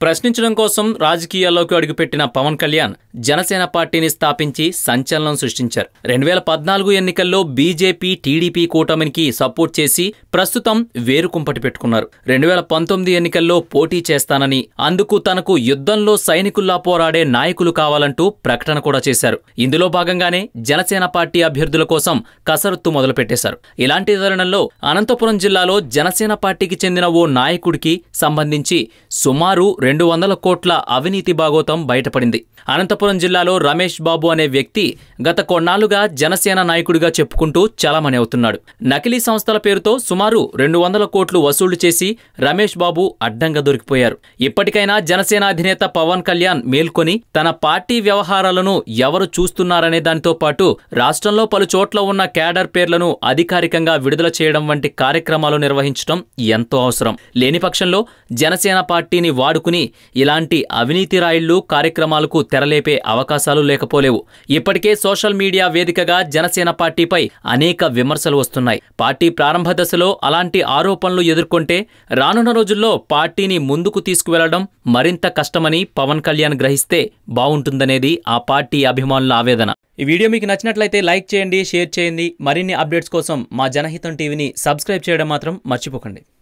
ప్రశ్నించడం కోసం రాజకీయాల్లోకి అడుగుపెట్టిన పవన్ కళ్యాణ్ జనసేన పార్టీని స్థాపించి సంచలనం సృష్టించారు. రెండు వేల పద్నాలుగు ఎన్నికల్లో బీజేపీ టీడీపీ కూటమికి సపోర్ట్ చేసి ప్రస్తుతం వేరుకుంపటి పెట్టుకున్నారు. రెండు వేల పంతొమ్మిది ఎన్నికల్లో పోటీ చేస్తానని అందుకు తనకు యుద్ధంలో సైనికుల్లా పోరాడే నాయకులు కావాలంటూ ప్రకటన కూడా చేశారు. ఇందులో భాగంగానే జనసేన పార్టీ అభ్యర్థుల కోసం కసరత్తు మొదలుపెట్టేశారు. ఇలాంటి తరుణంలో అనంతపురం జిల్లాలో జనసేన పార్టీకి చెందిన ఓ నాయకుడికి సంబంధించి సుమారు రెండు వందల కోట్ల అవినీతి బాగోతం బయటపడింది. అనంతపురం జిల్లాలో రమేష్ బాబు అనే వ్యక్తి గత కొన్నాళ్ళుగా జనసేన నాయకుడిగా చెప్పుకుంటూ చలామణి అవుతున్నాడు. నకిలీ సంస్థల పేరుతో సుమారు రెండు వందల కోట్లు వసూళ్ళు చేసి రమేష్ బాబు అడ్డంగా దొరికిపోయారు. ఇప్పటికైనా జనసేన అధినేత పవన్ కళ్యాణ్ మేల్కొని తన పార్టీ వ్యవహారాలను ఎవరు చూస్తున్నారనే దానితో పాటు రాష్ట్రంలో పలు చోట్ల ఉన్న క్యాడర్ పేర్లను అధికారికంగా విడుదల చేయడం వంటి కార్యక్రమాలు నిర్వహించడం ఎంతో అవసరం. లేని పక్షంలో జనసేన పార్టీని వాడుకుని ఇలాంటి అవినీతి రాయిళ్ళు కార్యక్రమాలకు తెరలేపే అవకాశాలు లేకపోలేవు. ఇప్పటికే సోషల్ మీడియా వేదికగా జనసేన పార్టీపై అనేక విమర్శలు వస్తున్నాయి. పార్టీ ప్రారంభ దశలో అలాంటి ఆరోపణలు ఎదుర్కొంటే రానున్న రోజుల్లో పార్టీని ముందుకు తీసుకువెళ్ళడం మరింత కష్టమని పవన్ కళ్యాణ్ గ్రహిస్తే బావుంటుందనేది ఆ పార్టీ అభిమానుల ఆవేదన. ఈ వీడియో మీకు నచ్చినట్లయితే లైక్ చేయండి షేర్ చేయండి. మరిన్ని అప్డేట్స్ కోసం మా జనహితం టీవీని సబ్స్క్రైబ్ చేయడం మాత్రం మర్చిపోకండి.